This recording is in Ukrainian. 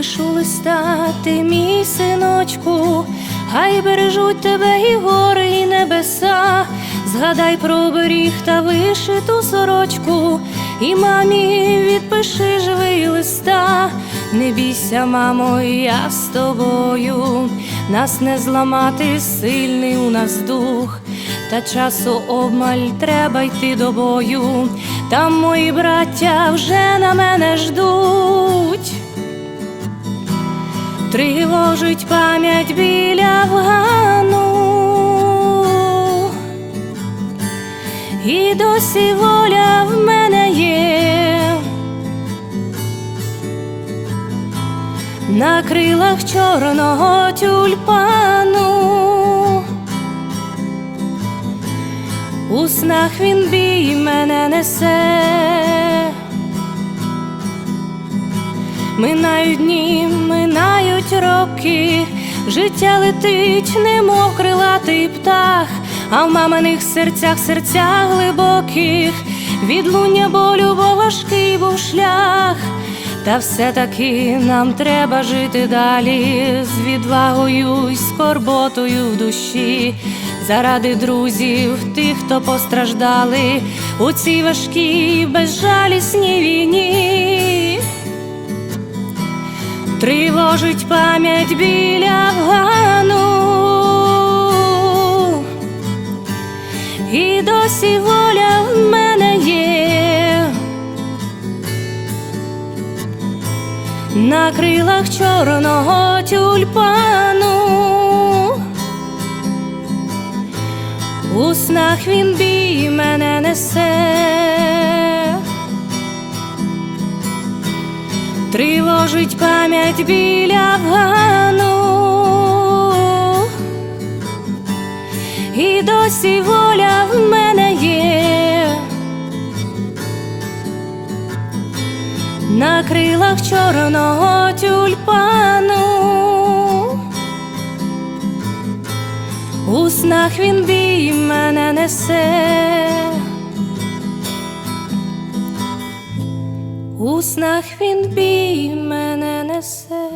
пишу листа, ти мій синочку, хай бережуть тебе і гори, і небеса. Згадай про оберіг та вишиту сорочку, і мамі відпиши живий листа. Не бійся, мамо, я з тобою, нас не зламати, сильний у нас дух, та часу обмаль треба йти до бою. Там мої браття вже на мене ждуть. Тривожить пам'ять біля Афгану І досі воля в мене є на крилах чорного тюльпану. У снах він бій мене несе. Минають дні, минають роки, життя летить, немов крилатий птах, а в маминих серцях серця глибоких, відлуння болю, бо важкий був шлях. Та все-таки нам треба жити далі з відвагою й скорботою в душі, заради друзів, тих, хто постраждали у цій важкій безжалісній війні. Тривожить пам'ять біля Афгану. І досі воля в мене є. На крилах чорного тюльпану. У снах він бій мене несе Тривожить пам'ять біля Афгану І досі воля в мене є. На крилах чорного тюльпану. У снах він бій мене несе У снах він бій мене несе.